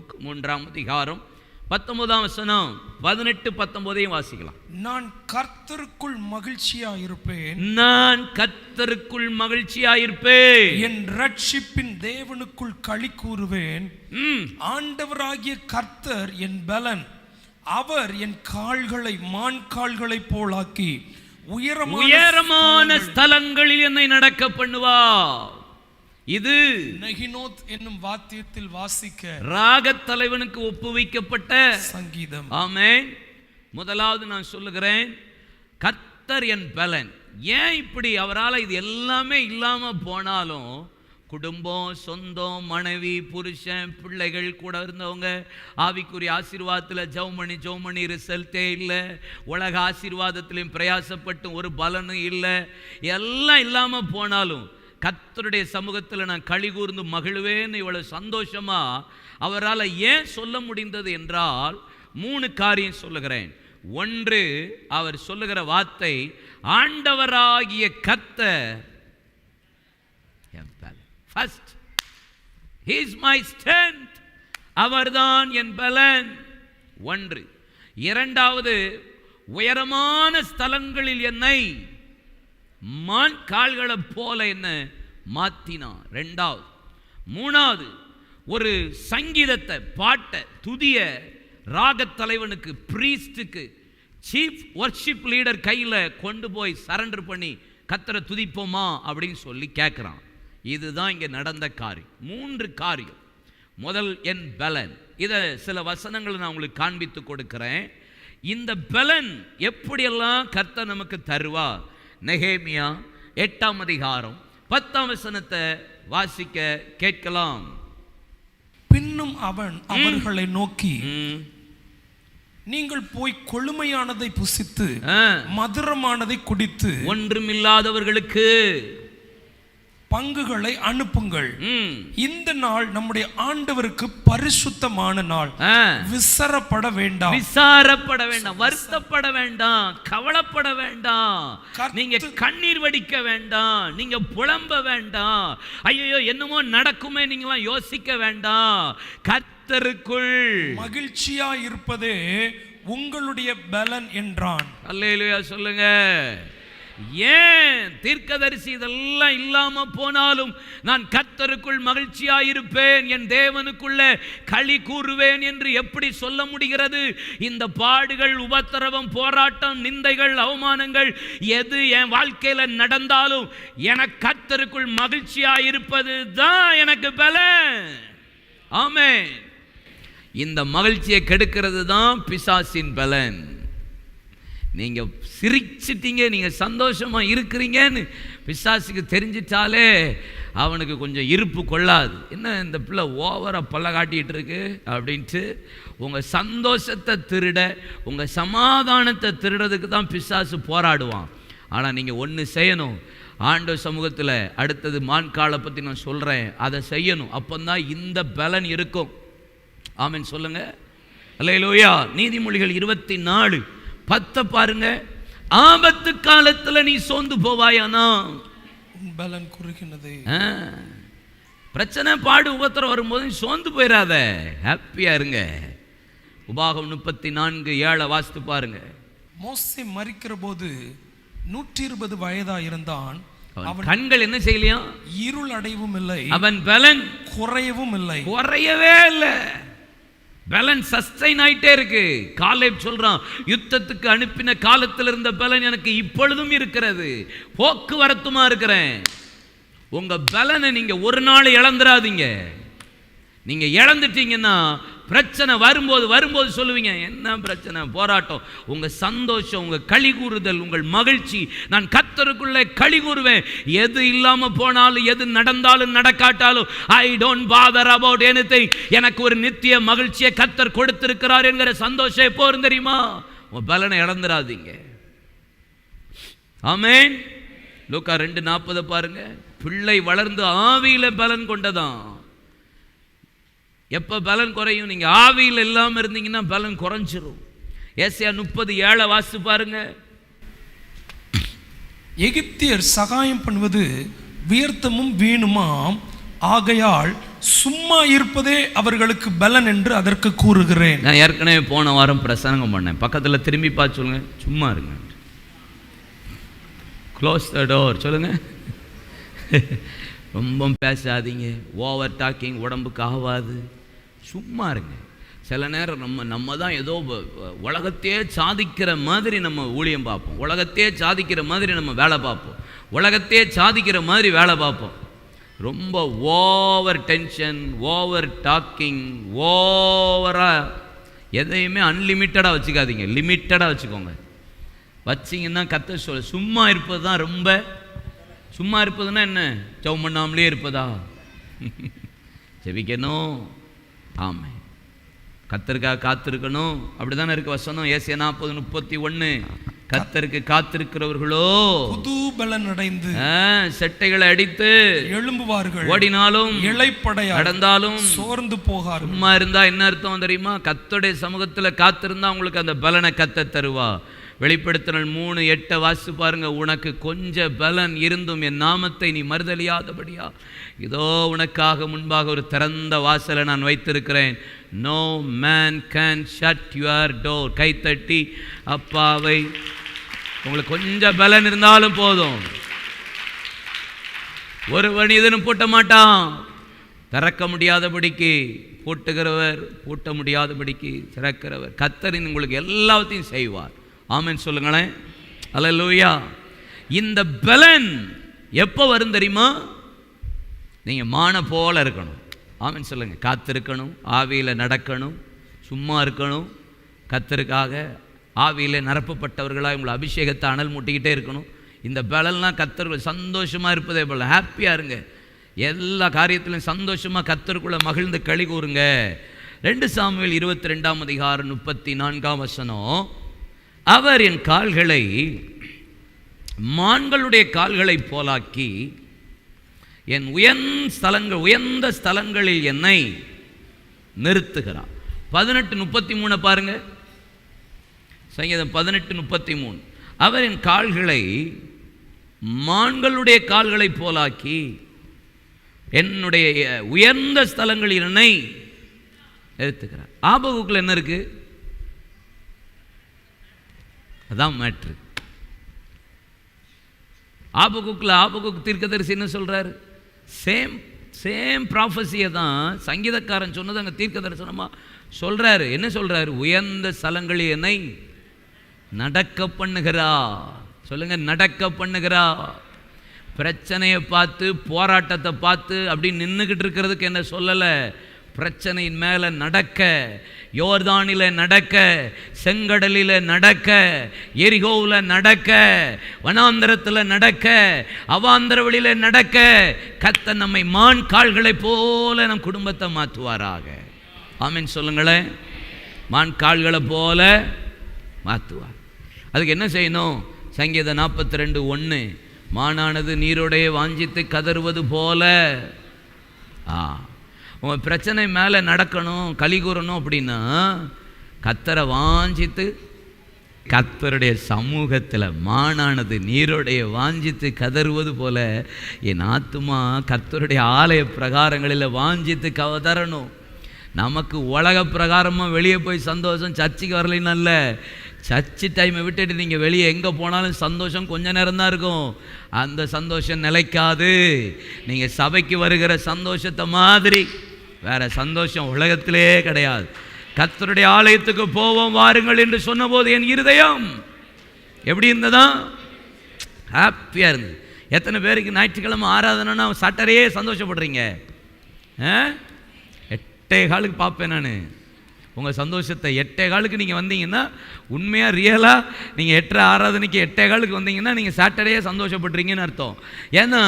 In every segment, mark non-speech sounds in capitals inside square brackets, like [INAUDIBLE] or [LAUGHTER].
ஆபகுக் மூன்றாம் அதிகாரம் பத்தொன்பதாம் வசனம். பதினெட்டு பத்தொன்பதையும் வாசிக்கலாம். நான் கர்த்தருக்குள் மகிழ்ச்சியா இருப்பேன் நான் கத்தருக்குள் மகிழ்ச்சியாயிருப்பேன். என் ரட்சிப்பின் தேவனுக்குள் களி கூறுவேன். ஆண்டவராகிய கர்த்தர் என் பலன். அவர் என் கால்களை மான் கால்களைப் போலாக்கி உயரமான உயரமான ஸ்தலங்களில் என்னை நடக்க பண்ணுவா இது நெகினோத் என்னும் வாத்தியத்தில் வாசிக்க ராகத் தலைவனுக்கு ஒப்புவிக்கப்பட்ட சங்கீதம். ஆமென். முதலாவது நான் சொல்லுகிறேன் கர்த்தர் என் பலன். ஏன் இப்படி அவரால் இது எல்லாமே இல்லாம போனாலும் குடும்பம் சொந்தம் மனைவி புருஷன் பிள்ளைகள் கூட இருந்தவங்க ஆவிக்குரிய ஆசீர்வாதத்தில் ஜவுமணி ஜவுமணி ரிசல்ட்டே இல்லை. உலக ஆசீர்வாதத்திலையும் பிரயாசப்பட்டு ஒரு பலனும் இல்லை. எல்லாம் இல்லாமல் போனாலும் கத்தருடைய சமூகத்தில் நான் களி கூர்ந்து மகிழ்வேன்னு இவ்வளவு சந்தோஷமா அவரால் ஏன் சொல்ல முடிந்தது என்றால் மூணு காரியம் சொல்லுகிறேன். ஒன்று அவர் சொல்லுகிற வார்த்தை ஆண்டவராகிய கர்த்தர் ஃபர்ஸ்ட் இஸ் மை ஸ்ட்ரென்த் அவர்தான் என் பலன். ஒன்று. இரண்டாவது உயரமான ஸ்தலங்களில் என்னை மான் கால்களை போல என்ன? மாத்தினான் ரெண்டாவது. மூணாவது ஒரு சங்கீதத்தை பாட்டை துதிய ராகத் தலைவனுக்கு பிரீஸ்டுக்கு சீஃப் ஒர்ஷிப் லீடர் கையில் கொண்டு போய் சரண்டர் பண்ணி கத்தரை துதிப்போமா அப்படின்னு சொல்லி கேட்குறான் இதுதான் இங்கே நடந்த காரியம். மூன்று காரியம். முதல் என் பலன். இதை சில வசனங்களை நான் உங்களுக்கு காண்பித்து கொடுக்குறேன். இந்த பலன் எப்படியெல்லாம் கர்த்தர் நமக்கு தருவா நெகேமியா எட்டாம் அதிகாரம் பத்தாம் வசனத்தை வாசிக்க கேட்கலாம் பின்னும் அவன் அவர்களை நோக்கி. நீங்கள் போய் கொழுமையானதை புசித்து. மதுரமானதை குடித்து ஒன்றுமில்லாதவர்களுக்கு பங்குகளை அனுப்புங்கள். இந்த நாள் நம்முடைய ஆண்டவருக்கு பரிசுத்தமான நாள். விசரப்பட வேண்டாம். விசாரப்பட வேண்டாம். வருத்தப்பட வேண்டாம். கவலைப்பட வேண்டாம். நீங்க கண்ணீர் வடிக்க வேண்டாம். நீங்க புலம்ப வேண்டாம். ஐயோ என்னமோ நடக்குமே நீங்களாம் யோசிக்க வேண்டாம். கர்த்தருக்குள் மகிழ்ச்சியா இருப்பதே உங்களுடைய பலன் என்றான். அல்லேலூயா சொல்லுங்க. ஏன் தீர்க்கதரிசி இதெல்லாம் இல்லாம போனாலும் நான் கத்தருக்குள் மகிழ்ச்சியா இருப்பேன் என் தேவனுக்குள்ள களி கூறுவேன் என்று எப்படி சொல்ல முடிகிறது? இந்த பாடுகள் உபத்திரவம் போராட்டம் நிந்தைகள் அவமானங்கள் எது என் வாழ்க்கையில நடந்தாலும் எனக்கு கத்தருக்குள் மகிழ்ச்சியா இருப்பது தான் எனக்கு பலன். ஆமே இந்த மகிழ்ச்சியை கெடுக்கிறது தான் பிசாசின் பலன். நீங்கள் சிரிச்சிட்டீங்க நீங்கள் சந்தோஷமாக இருக்கிறீங்கன்னு பிசாசுக்கு தெரிஞ்சிட்டாலே அவனுக்கு கொஞ்சம் இருப்பு கொள்ளாது. என்ன இந்த பிள்ளை ஓவராக பல்ல காட்டிகிட்டு இருக்கு? அப்படின்ட்டு உங்கள் சந்தோஷத்தை திருட உங்கள் சமாதானத்தை திருடுறதுக்கு தான் பிசாசு போராடுவான். ஆனால் நீங்கள் ஒன்று செய்யணும். ஆண்டு சமூகத்தில் அடுத்தது மான்காலை பற்றி நான் சொல்கிறேன் அதை செய்யணும். அப்போந்தான் இந்த பலன் இருக்கும். ஆமென் சொல்லுங்கள் அல்லையிலோயா நீதிமொழிகள் இருபத்தி நாலு. பத்தை பாருங்க. ஆபத்து காலத்துல நீ சோர்ந்து போவாயானா? பலன் குறுகினது. பிரச்சனை பாடு உபத்திரம் வரும்போது நீ சோர்ந்து போயிடாத ஹாப்பியா இருங்க. உபாகம் முப்பத்தி நான்கு ஏழை வாசித்து பாருங்க. மோசே மறிக்கிற போது நூற்றி இருபது வயதா இருந்தான். அவன் கண்கள் என்ன செய்யலையாம் இருள் அடையவும் இல்லை. அவன் பலன் குறையவும் இல்லை. குறையவே இல்லை. பலன் சஸ்டைன் ஆயிட்டே இருக்கு. காலேப் சொல்றான் யுத்தத்துக்கு அனுப்பின காலத்தில் இருந்த பலன் எனக்கு இப்பொழுதும் இருக்கிறது. போக்குவரத்துமா இருக்கிறேன். உங்க பலனை நீங்க ஒரு நாள் இழந்துடாதீங்க நீங்க இழந்துட்டீங்கன்னா பிரச்சனை வரும்போது வரும்போது சொல்லுவீங்க என்ன பிரச்சனை? போராட்டம். உங்கள் சந்தோஷம் உங்கள் களி கூறுதல் உங்கள் மகிழ்ச்சி. நான் கத்தருக்குள்ளே களி கூறுவேன். எது இல்லாமல் போனாலும் எது நடந்தாலும் நடக்காட்டாலும் I don't bother about anything. எனக்கு ஒரு நித்திய மகிழ்ச்சியை கத்தர் கொடுத்திருக்கிறார் என்கிற சந்தோஷம் எப்போ தெரியுமா? உன் பலனை இழந்துடாதீங்க. ஆமேன். லோக்கா ரெண்டு நாற்பதை பாருங்க. பிள்ளை வளர்ந்து ஆவியில பலன் கொண்டதான் எப்போ பலன் குறையும்? நீங்கள் ஆவியில் இல்லாமல் இருந்தீங்கன்னா பலன் குறைஞ்சிரும். ஏசியா முப்பது ஏழை வாசித்து பாருங்க. எகிப்தியர் சகாயம் பண்ணுவது வியர்த்தமும் வீணுமாம். ஆகையால் சும்மா இருப்பதே அவர்களுக்கு பலன் என்று அதற்கு கூறுகிறேன். நான் ஏற்கனவே போன வாரம் பிரசங்கம் பண்ணேன். பக்கத்தில் திரும்பி பார்த்து சொல்லுங்க. சும்மா இருங்க. க்ளோஸ் த டோர் சொல்லுங்க. [LAUGHS] ரொம்ப பேசாதீங்க. ஓவர் டாக்கிங் உடம்புக்கு ஆகாது. சும்மா இருங்க. சில நேரம் நம்ம நம்ம தான் ஏதோ உலகத்தையே சாதிக்கிற மாதிரி நம்ம ஊழியம் பார்ப்போம். உலகத்தையே சாதிக்கிற மாதிரி நம்ம வேலை பார்ப்போம். உலகத்தையே சாதிக்கிற மாதிரி வேலை பார்ப்போம். ரொம்ப ஓவர் டென்ஷன் ஓவர் டாக்கிங் ஓவராக எதையுமே அன்லிமிட்டடாக வச்சுக்காதீங்க. லிமிட்டடாக வச்சுக்கோங்க. வச்சிங்கன்னா கத்த சொல்ல சும்மா இருப்பது தான் ரொம்ப சும்மா இருப்பதுன்னா என்ன? சவுமண்ணாமலே பண்ணாமலே இருப்பதா? [LAUGHS] ஜெபிக்கணும். ஆமை கத்தருக்காக காத்திருக்கணும். அப்படிதானே இருக்கு வசனம்? ஏசிய நாற்பது முப்பத்தி ஒன்று கத்தருக்கு காத்திருக்கிறவர்களோ புது பலன் அடைந்து செட்டைகளை அடித்து எழும்புவார்கள். ஓடினாலும் இளைப்படையா நடந்தாலும் சோர்ந்து போகார்கள். சும்மா இருந்தா என்ன அர்த்தம் தெரியுமா? கத்தோடைய சமூகத்துல காத்திருந்தா உங்களுக்கு அந்த பலனை கத்த தருவா வெளிப்படுத்தினால் மூணு எட்டை வாசி பாருங்க. உனக்கு கொஞ்ச பலன் இருந்தும் என் நாமத்தை நீ மறுதலியாதபடியா? இதோ உனக்காக முன்பாக ஒரு திறந்த வாசலை நான் வைத்திருக்கிறேன். No man can shut your door கைத்தட்டி அப்பாவை உங்களுக்கு கொஞ்சம் பலன் இருந்தாலும் போதும். ஒரு மனிதனும் பூட்ட மாட்டான். திறக்க முடியாதபடிக்கு பூட்டுகிறவர் பூட்ட முடியாதபடிக்கு திறக்கிறவர். கத்தரின் உங்களுக்கு எல்லாத்தையும் செய்வார். ஆமென் சொல்லுங்களேன். அல்லேலூயா இந்த பலன் எப்போ வரும் தெரியுமா? நீங்கள் மான போல இருக்கணும். ஆமென் சொல்லுங்கள் காத்திருக்கணும் ஆவியில் நடக்கணும் சும்மா இருக்கணும். கத்தருக்காக ஆவியில் நிரப்பப்பட்டவர்களாக உங்களை அபிஷேகத்தை அனல் மூட்டிக்கிட்டே இருக்கணும். இந்த பலன்லாம் கத்தர்கள் சந்தோஷமாக இருப்பதே போல். ஹாப்பியாக இருங்க. எல்லா காரியத்திலும் சந்தோஷமாக கத்தருக்குள்ளே மகிழ்ந்து கழி கூறுங்க. ரெண்டு சாமியில் இருபத்தி ரெண்டாம் அதிகாரம் முப்பத்தி நான்காம் வசனம். அவர் என் கால்களை மான்களுடைய கால்களைப் போலாக்கி என் உயர்ந்த ஸ்தலங்கள் உயர்ந்த ஸ்தலங்களில் என்னை நிறுத்துகிறார். பதினெட்டு முப்பத்தி மூணு பாருங்க. சங்கீதம் பதினெட்டு முப்பத்தி மூணு அவர் என் கால்களை மான்களுடைய கால்களைப் போலாக்கி என்னுடைய உயர்ந்த ஸ்தலங்களில் என்னை நிறுத்துகிறார். ஆபகுக்கில் என்ன இருக்குது அதான் மேட்ரு ஆபகுக்கில் ஆபகுக் தீர்க்கதரிசி என்ன சொல்றாரு? சேம் சேம் ப்ராஃபஸியை தான் சங்கீதக்காரன் சொன்னது அங்கே தீர்க்க தரிசனமாக சொல்றாரு. என்ன சொல்றாரு? உயர்ந்த ஸ்தலங்களில் என்னை நடக்க பண்ணுகிறா. சொல்லுங்க நடக்க பண்ணுகிறா. பிரச்சனையை பார்த்து போராட்டத்தை பார்த்து அப்படி நின்றுக்கிட்டு இருக்கிறதுக்கு என்ன சொல்லலை? பிரச்சனையின் மேலே நடக்க யோர்தானில நடக்க செங்கடலில் நடக்க எரிகோவில் நடக்க வனாந்தரத்தில் நடக்க அவாந்தர வழியில் நடக்க கத்த நம்மை மான் கால்களைப் போல நம் குடும்பத்தை மாற்றுவாராக. ஆமீன் சொல்லுங்களேன். மான் கால்களை போல மாற்றுவார். அதுக்கு என்ன செய்யணும்? சங்கீத நாற்பத்தி ரெண்டு ஒன்று மானானது நீரோடைய வாஞ்சித்து கதறுவது போல. ஆ. உன் பிரச்சனை மேலே நடக்கணும் கலி கூறணும் அப்படின்னா கத்தரை வாஞ்சித்து கத்தருடைய சமூகத்தில் மானானது நீருடைய வாஞ்சித்து கதறுவது போல என் ஆத்துமா கத்தருடைய ஆலய பிரகாரங்களில் வாஞ்சித்து கதறணும். நமக்கு உலக பிரகாரமாக வெளியே போய் சந்தோஷம் சர்ச்சுக்கு வரலைன்னு அல்ல சர்ச்சு டைமை விட்டுட்டு நீங்கள் வெளியே எங்கே போனாலும் சந்தோஷம் கொஞ்ச நேரம் தான் இருக்கும். அந்த சந்தோஷம் நிலைக்காது. நீங்கள் சபைக்கு வருகிற சந்தோஷத்தை மாதிரி. வேறு சந்தோஷம் உலகத்திலே கிடையாது. கத்தருடைய ஆலயத்துக்கு போவோம் வாருங்கள் என்று சொன்னபோது என் இருதயம் எப்படி இருந்ததா? ஹாப்பியாக இருந்தது. எத்தனை பேருக்கு ஞாயிற்றுக்கிழமை ஆராதனைனா சாட்டரையே சந்தோஷப்படுறீங்க. ஆ? எட்டே காலுக்கு பார்ப்பேன் நான். உங்கள் சந்தோஷத்தை எட்டே காலுக்கு நீங்கள் வந்தீங்கன்னா உண்மையாக ரியலாக நீங்கள் எட்டரை ஆராதனைக்கு எட்டே காலுக்கு வந்தீங்கன்னா நீங்கள் சாட்டர்டே சந்தோஷப்படுறீங்கன்னு அர்த்தம். ஏன்னா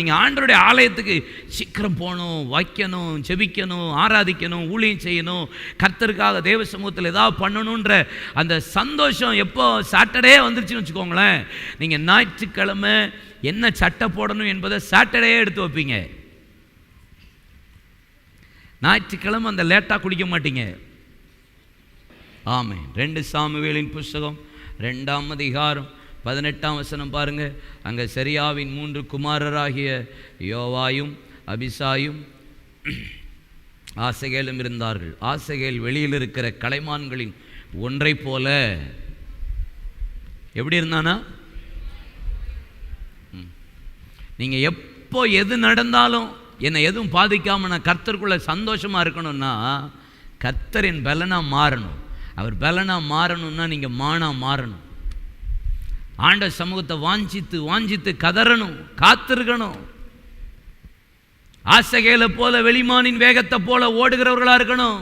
நீங்கள் ஆண்டருடைய ஆலயத்துக்கு சீக்கிரம் போகணும் வைக்கணும் செபிக்கணும் ஆராதிக்கணும் ஊழியம் செய்யணும் கர்த்தருக்காக தேவ சமூகத்தில் ஏதாவது பண்ணணுன்ற அந்த சந்தோஷம் எப்போ சாட்டர்டே வந்துருச்சுன்னு வச்சுக்கோங்களேன் நீங்கள் ஞாயிற்றுக்கிழமை என்ன சட்டை போடணும் என்பதை சாட்டர்டே எடுத்து வைப்பீங்க. ஞாயிற்றுக்கிழமை அந்த லேட்டாக குடிக்க மாட்டீங்க. ஆமை ரெண்டு சாமுவேலின் புஸ்தகம் ரெண்டாம் அதிகாரம் பதினெட்டாம் வசனம் பாருங்கள் அங்கே சரியாவின் மூன்று குமாரராகிய யோவாயும் அபிசாயும் ஆசைகளும் இருந்தார்கள். ஆசைகள் வெளியில் இருக்கிற கலைமான்களின் ஒன்றை போல. எப்படி இருந்தானா? நீங்கள் எப்போ எது நடந்தாலும் என்னை எதுவும் பாதிக்காமல் நான் கர்த்தருக்குள்ளே சந்தோஷமாக இருக்கணும்னா கர்த்தரின் பலனாக மாறணும். அவர் பலனா மாறணும்னா நீங்க மானா மாறணும். ஆண்ட சமூகத்தை வாஞ்சித்து வாஞ்சித்து கதறணும் காத்திருக்கணும். ஆசைகளை போல வெளிமானின் வேகத்தை போல ஓடுகிறவர்களா இருக்கணும்.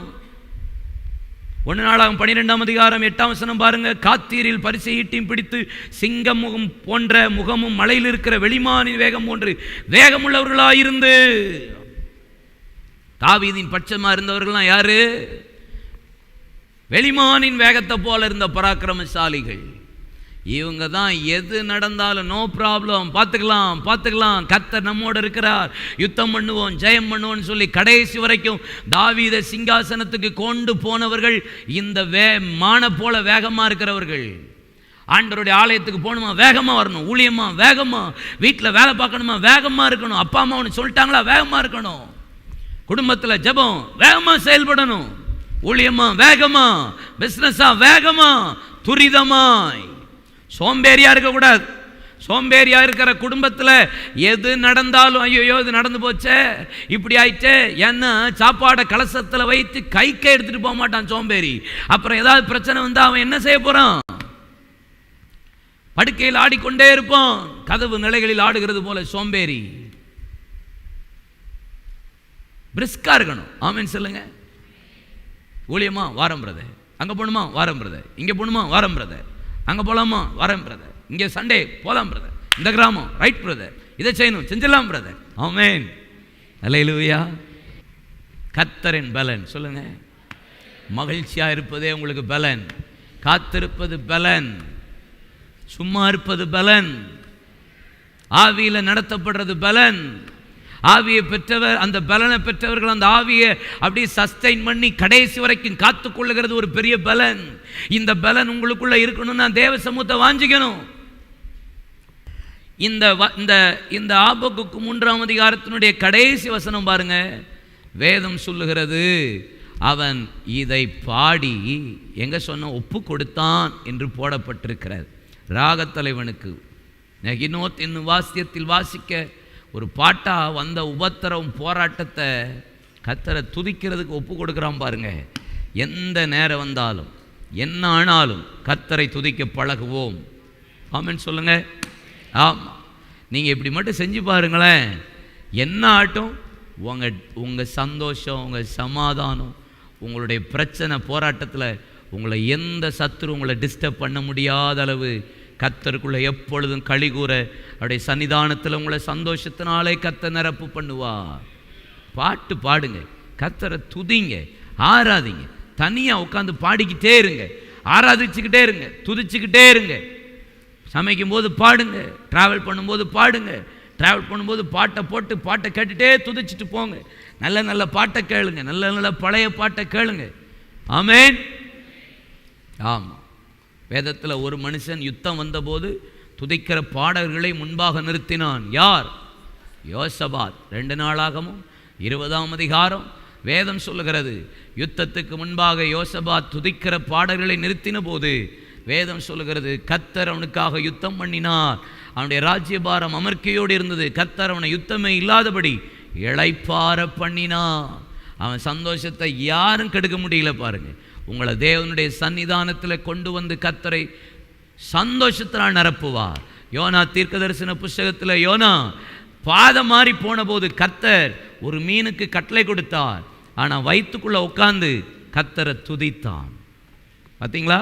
ஒன்று நாளாகும் பன்னிரெண்டாம் அதிகாரம் எட்டாம் வசனம் பாருங்க. காத்தீரில் பரிசை ஈட்டியும் பிடித்து சிங்கம் முகம் போன்ற முகமும் மலையில் இருக்கிற வெளிமானின் வேகம் போன்று வேகமுள்ளவர்களாயிருந்து. தாவீதின் பட்சமா இருந்தவர்கள்லாம் யாரு? வெளிமானின் வேகத்தை போல இருந்த பராக்கிரமசாலிகள். இவங்க தான் எது நடந்தாலும் நோ ப்ராப்ளம் பார்த்துக்கலாம் பார்த்துக்கலாம். கத்தர் நம்மோடு இருக்கிறார். யுத்தம் பண்ணுவோம் ஜெயம் பண்ணுவோம்னு சொல்லி கடைசி வரைக்கும் தாவீத சிங்காசனத்துக்கு கொண்டு போனவர்கள் இந்த வே மான போல வேகமாக இருக்கிறவர்கள். ஆண்டவருடைய ஆலயத்துக்கு போகணுமா? வேகமாக வரணும். ஊழியமா? வேகமாக வீட்டில் வேலை பார்க்கணுமா? வேகமாக இருக்கணும். அப்பா அம்மா ஒன்று சொல்லிட்டாங்களா? வேகமாக இருக்கணும். குடும்பத்தில் ஜெபம் வேகமாக செயல்படணும். ஊழியமா வேகமா பிஸ்னஸா வேகமா துரிதமாய். சோம்பேறியா இருக்கக்கூடாது. சோம்பேறியா இருக்கிற குடும்பத்தில் எது நடந்தாலும் ஐயோ இது நடந்து போச்சே இப்படி ஆயிடுச்சே ஏன்னா சாப்பாடை கலசத்தில் வைத்து கைக்கே எடுத்துட்டு போக மாட்டான் சோம்பேறி. அப்புறம் ஏதாவது பிரச்சனை வந்தால் அவன் என்ன செய்ய போகிறான் படுக்கையில் ஆடிக்கொண்டே இருப்பான். கதவு நிலைகளில் ஆடுகிறது போல சோம்பேறி. பிரிஸ்கா இருக்கணும். ஆமீன் சொல்லுங்கள் ஊழியமா? வாரம் பிரதர் அங்கே போகணுமா? வாரம் பிரதர் இங்கே போகணுமா? வாரம் பிரதர் அங்கே போகலாமா வாரம் பிரதர் இங்கே சண்டே போகலாம் பிரதர் இந்த கிராமம் ரைட் பிரதர் இதை செய்யணும். செஞ்சிடலாம் பிரதர் ஆமேன் அலையிலுவையா கத்தரின் பலன். சொல்லுங்க. மகிழ்ச்சியாக இருப்பதே உங்களுக்கு பலன். காத்திருப்பது பலன். சும்மா இருப்பது பலன். ஆவியில் நடத்தப்படுறது பலன். ஆவியை பெற்றவர் அந்த பலனை பெற்றவர்கள் அந்த ஆவியை அப்படியே சஸ்டைன் பண்ணி கடைசி வரைக்கும் காத்துக்கொள்ளுகிறது ஒரு பெரிய பலன். இந்த பலன் உங்களுக்குள்ளே இருக்கணும்னா தேவ சமூகத்தை வாஞ்சிக்கணும். இந்த வ- இந்த இந்த ஆபக்குக்கு மூன்றாம் அதிகாரத்தினுடைய கடைசி வசனம் பாருங்க. வேதம் சொல்லுகிறது அவன் இதை பாடி எங்கே சொன்ன? ஒப்பு கொடுத்தான் என்று போடப்பட்டிருக்கிறது. ராகத்தலைவனுக்கு நெகினோத் என்னும் வாசியத்தில் வாசிக்க ஒரு பாட்டாக வந்த உபத்திரம் போராட்டத்தை கத்தரை துதிக்கிறதுக்கு ஒப்பு கொடுக்குறான் பாருங்க. எந்த நேரம் வந்தாலும் என்ன ஆனாலும் கத்தரை துதிக்க பழகுவோம். ஆமின்னு சொல்லுங்கள் ஆமாம் நீங்கள் இப்படி மட்டும் செஞ்சு பாருங்களேன். என்ன ஆட்டும்? உங்கள் உங்கள் சந்தோஷம் உங்கள் சமாதானம் உங்களுடைய பிரச்சனை போராட்டத்தில் உங்களை எந்த சத்துரு உங்களை டிஸ்டர்ப் பண்ண முடியாத அளவு கத்தருக்குள்ளே எப்பொழுதும் களி கூற அவருடைய சன்னிதானத்தில் உங்களை சந்தோஷத்தினாலே கத்த நிரப்பு பண்ணுவார். பாட்டு பாடுங்க கத்தரை துதிங்க ஆராதிங்க. தனியாக உட்காந்து பாடிக்கிட்டே இருங்க ஆராதிச்சுக்கிட்டே இருங்க துதிச்சுக்கிட்டே இருங்க. சமைக்கும் போது பாடுங்க ட்ராவல் பண்ணும்போது பாடுங்க ட்ராவல் பண்ணும்போது பாட்டை போட்டு பாட்டை கேட்டுகிட்டே துதிச்சிட்டு போங்க. நல்ல நல்ல பாட்டை கேளுங்க நல்ல நல்ல பழைய பாட்டை கேளுங்க. ஆமேன். ஆமாம் வேதத்தில் ஒரு மனுஷன் யுத்தம் வந்தபோது துதிக்கிற பாடல்களை முன்பாக நிறுத்தினான். யார்? யோசபாத். ரெண்டு நாளாகவும் இருபதாம் அதிகாரம் வேதம் சொல்லுகிறது. யுத்தத்துக்கு முன்பாக யோசபாத் துதிக்கிற பாடல்களை நிறுத்தின போது வேதம் சொல்லுகிறது கத்தர் அவனுக்காக யுத்தம் பண்ணினார். அவனுடைய ராஜ்யபாரம் அமர்க்கையோடு இருந்தது. கத்தர் அவனை யுத்தமே இல்லாதபடி இழைப்பார பண்ணினான். அவன் சந்தோஷத்தை யாரும் கெடுக்க முடியல பாருங்கள் உங்களை தேவனுடைய சன்னிதானத்தில் கொண்டு வந்து கத்தரை சந்தோஷத்தினால் நிரப்புவார். யோனா தீர்க்கதரிசன புஸ்தகத்தில் யோனா பாதம் மாறி போன போது கத்தர் ஒரு மீனுக்கு கட்டளை கொடுத்தார். ஆனால் வயிற்றுக்குள்ளே உட்காந்து கத்தரை துதித்தான். பார்த்தீங்களா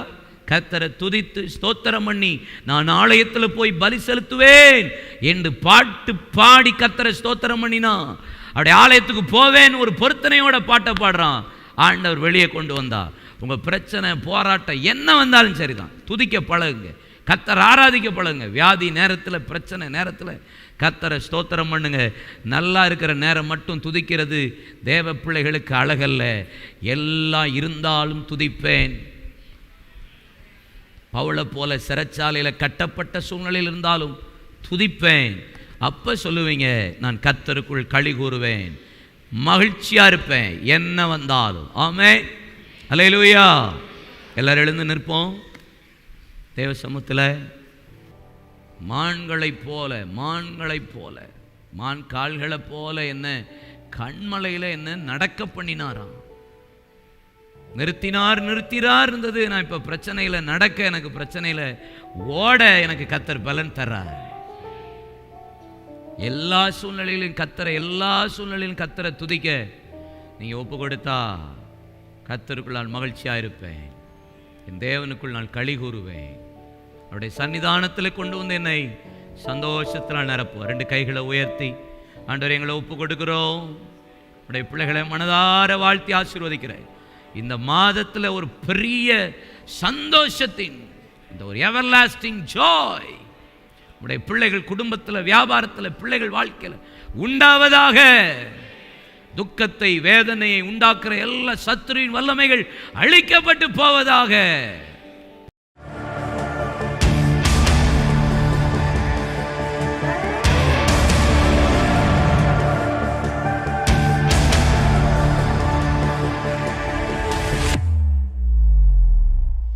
கத்தரை துதித்து ஸ்தோத்திரம் பண்ணி நான் ஆலயத்தில் போய் பலி செலுத்துவேன் என்று பாட்டு பாடி கத்தரை ஸ்தோத்திரம் பண்ணினான் அப்படி ஆலயத்துக்கு போவேன் ஒரு பொருத்தனையோட பாட்டை பாடுறான். ஆண்டவர் வெளியே கொண்டு வந்தார். உங்கள் பிரச்சனை போராட்டம் என்ன வந்தாலும் சரி தான் துதிக்க பழகுங்க. கத்தரை ஆராதிக்க பழகுங்க. வியாதி நேரத்தில் பிரச்சனை நேரத்தில் கத்தரை ஸ்தோத்திரம் பண்ணுங்க. நல்லா இருக்கிற நேரம் மட்டும் துதிக்கிறது தேவ பிள்ளைகளுக்கு அழகல்ல. எல்லாம் இருந்தாலும் துதிப்பேன். பவுளை போல சிறைச்சாலையில் கட்டப்பட்ட சூழ்நிலையில் இருந்தாலும் துதிப்பேன். அப்போ சொல்லுவீங்க நான் கத்தருக்குள் களி கூறுவேன். மகிழ்ச்சியாக இருப்பேன். என்ன வந்தாலும். ஆமே அல்லேலூயா எல்லாரும் எழுந்து நிற்போம். தேவ சமூகத்தில் மான்களைப் போல மான்களைப் போல மான் கால்களைப் போல என்ன கண்மலையில் என்ன நடக்க பண்ணினாராம். நிறுத்தினார் நிறுத்தினார் இருந்தது. நான் இப்போ பிரச்சனையில் நடக்க எனக்கு பிரச்சனையில் ஓட எனக்கு கத்தர் பலன் தர்றார் எல்லா சூழ்நிலையிலும் கத்தரை எல்லா சூழ்நிலையிலும் கத்தரை துதிக்க நீங்கள் ஒப்பு கொடுத்தா கத்தருக்குள் நான் மகிழ்ச்சியாக இருப்பேன் என் தேவனுக்குள் நான் களி கூறுவேன். அவருடைய சன்னிதானத்தில் கொண்டு வந்து என்னை சந்தோஷத்தில் நிரப்புவோம் ரெண்டு கைகளை உயர்த்தி ஆண்டவர் எங்களை ஒப்பு கொடுக்குறோம் உடைய பிள்ளைகளை மனதார வாழ்த்தி ஆசீர்வதிக்கிறேன். இந்த மாதத்தில் ஒரு பெரிய சந்தோஷத்தின் இந்த ஒரு எவர்லாஸ்டிங் ஜாய் உடைய பிள்ளைகள் குடும்பத்தில் வியாபாரத்தில் பிள்ளைகள் வாழ்க்கையில் உண்டாவதாக துக்கத்தை வேதனையை உண்டாக்குற எல்லா சத்துருவின் வல்லமைகள் அழிக்கப்பட்டு போவதாக.